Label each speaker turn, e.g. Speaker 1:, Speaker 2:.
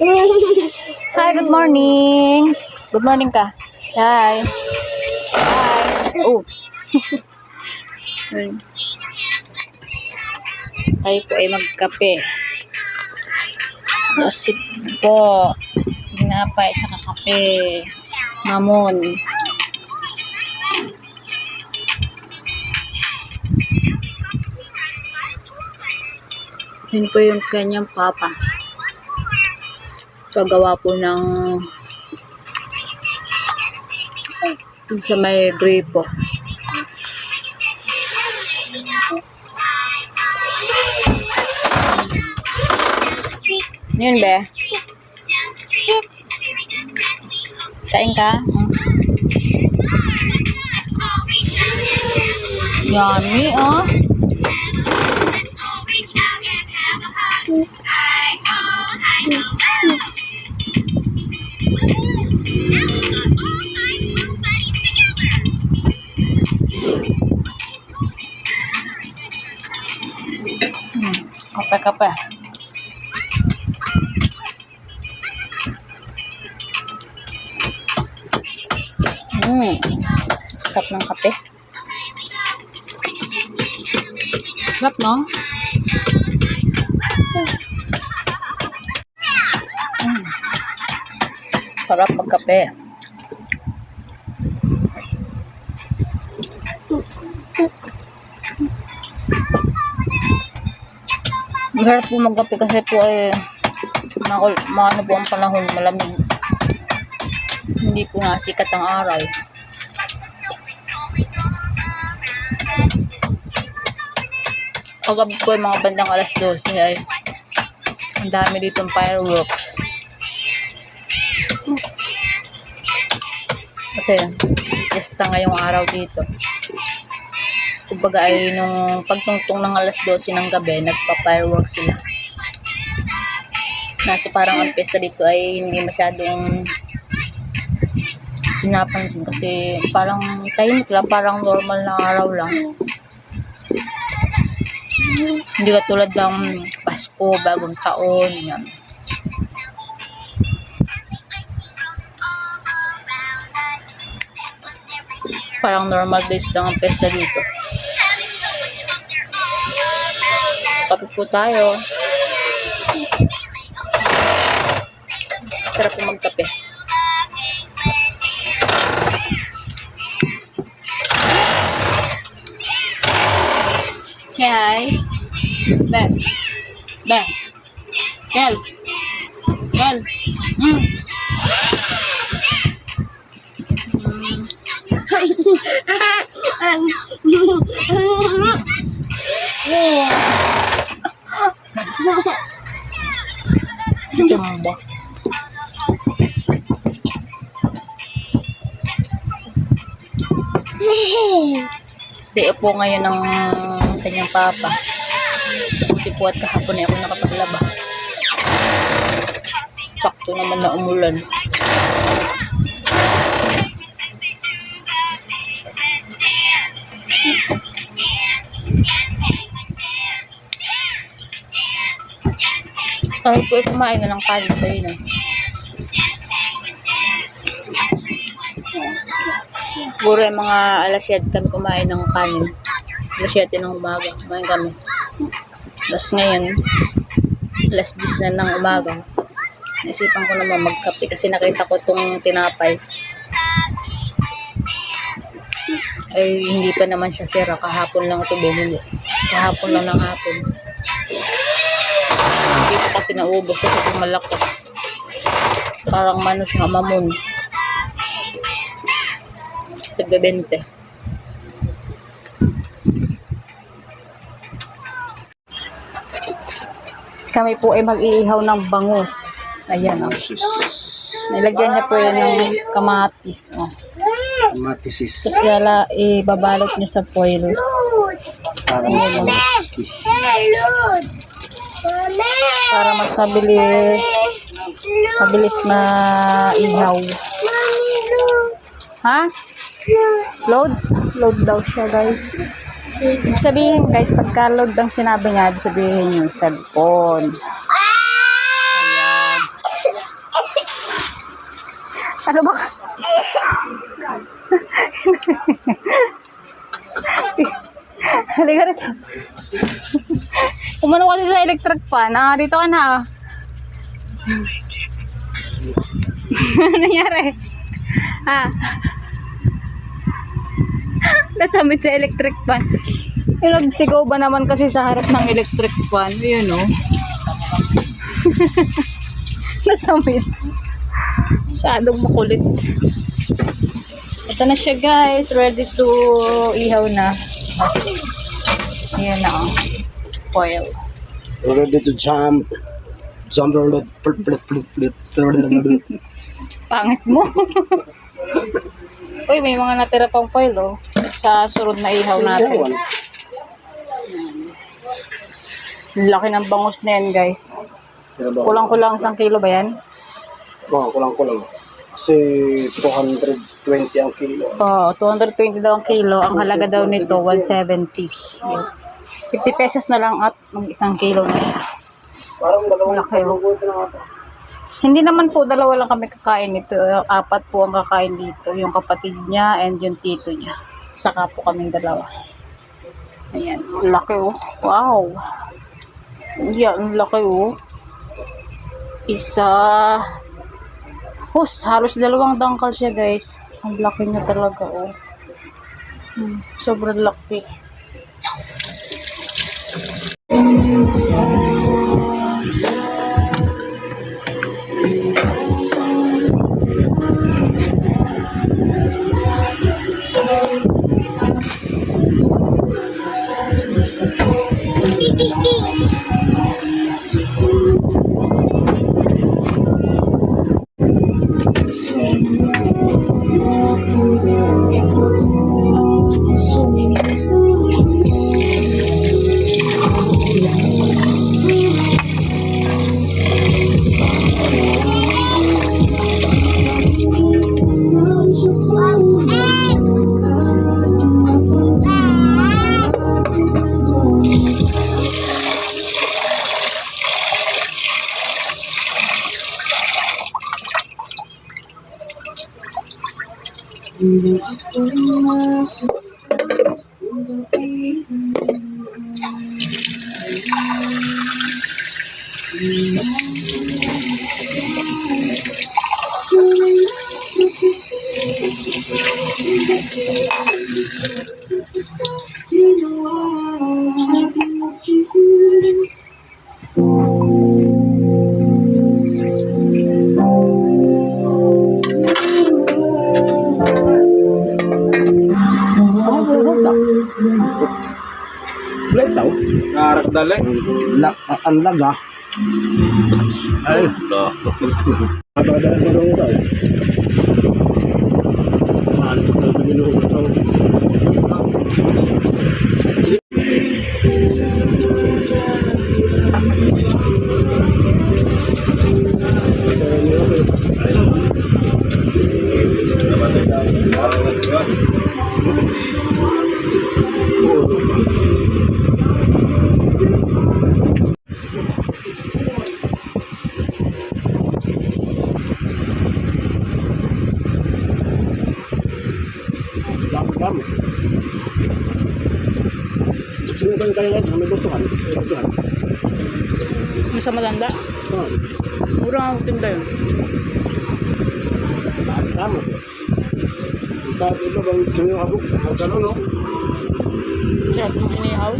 Speaker 1: Hi, good morning. Good morning ka. Hi. Hi. Oh. Ayun. Tayo po ay magkape. Asit po. Ginapay, tsaka kape. Mamon. Yun po yung kanyang papa. Kagawa po ng yung sa may gripo. Yun be. Kain ka? Mm. Yummy, oh. Kape, kape. Mm. Sarap ng kape. Sarap, no? Mm. Sarap magkape. Masarap po magkape kasi po eh makul, maano po ang panahon malamig. Hindi po nasikat ang araw. Kagabi po mga bandang alas 12 ay ang dami ditong fireworks. Kasi fiesta ngayong araw dito. Kumbaga ay nung pagtungtong ng alas 12 ng gabi, nagpa-fireworks sila. Nasa parang ang pesta dito ay hindi masyadong pinapansin kasi parang tahimik lang, parang normal na araw lang. Hindi katulad ng Pasko, bagong taon, yan. Parang normal days lang ang pesta dito. Kape po tayo. Sarap po magkape. Hi. Ben. Ben. Gel. Gel. Mm. Jumbo. Di po ngayon ng kanyang papa. Buti po at kahapon ay ako nakapaglaba. Sakto naman na umulan. Kami po ay kumain na ng kanin kayo na. Siguro yung mga alas 7 kami kumain ng kanin. Alas 7 ng umaga. Kumain kami. Tapos ngayon, alas 10 na ng umaga. Naisipan ko naman magkape kasi nakita ko itong tinapay. Ay, hindi pa naman siya sira. Kahapon lang ito binili. Kahapon lang ng hapon. Ko pinaubos kasi ito malaki. Parang mano siya mamon. 20. Kami po ay mag-iihaw ng bangus. Ayan o. Nilagyan niya po yan ng kamatis. Oh.
Speaker 2: Matisis.
Speaker 1: Tapos gala, ibabalot niya sa foil.
Speaker 2: Para maski.
Speaker 1: Para mas mabilis, mabilis maihaw. Ha? Load? Load daw siya guys. Ibig sabihin guys, pagka load ang sinabi niya, ibig sabihin yung cellphone. Ayan. Ano ba? Halika rito. Umano kasi sa electric fan. Ah, dito ka na. ah. ano nangyari? Ah. Nasamit sa electric fan. Yung nagsigaw ba naman kasi sa harap ng electric fan? Yun, oh. Nasamit. Masyadong makulit. Ito na siya guys. Ready to ihaw na. Ayan na oh. Foil.
Speaker 2: Ready to jump. Jump roll flip flip flip flip.
Speaker 1: Pangit mo. Uy, may mga natira pang foil oh. Sa surod na ihaw natin. Laki ng bangus na yan guys. Kulang-kulang isang kilo ba yan?
Speaker 2: Mga kulang kulang. Kasi 220 ang kilo.
Speaker 1: Oo, 220 daw ang kilo. Ang halaga daw nito, 170. Yun. 50 pesos na lang at mag isang kilo na siya.
Speaker 2: Parang dalawang
Speaker 1: Laki oh. Hindi naman po, dalawa lang kami kakain nito. Apat po ang kakain dito. Yung kapatid niya and yung tito niya. Saka po kaming dalawa. Ayan, laki oh. Wow. Yan, laki oh. Isa. Host, halos dalawang dangkal siya guys. Ang laki niya talaga oh. Hmm, sobrang laki.
Speaker 2: Thank you.
Speaker 3: Flight dali.
Speaker 2: Ang laga.
Speaker 3: Ay,
Speaker 2: Abadala Dami dami. Sino ba yung kaya nga? May gustuhan. Gustuhan.
Speaker 1: Yung sa maganda,
Speaker 2: Saan?
Speaker 1: mura ang tinda yun.
Speaker 2: Dami dami. Dami ba bang sino ako? Ang no?
Speaker 1: Sarap ng inihaw.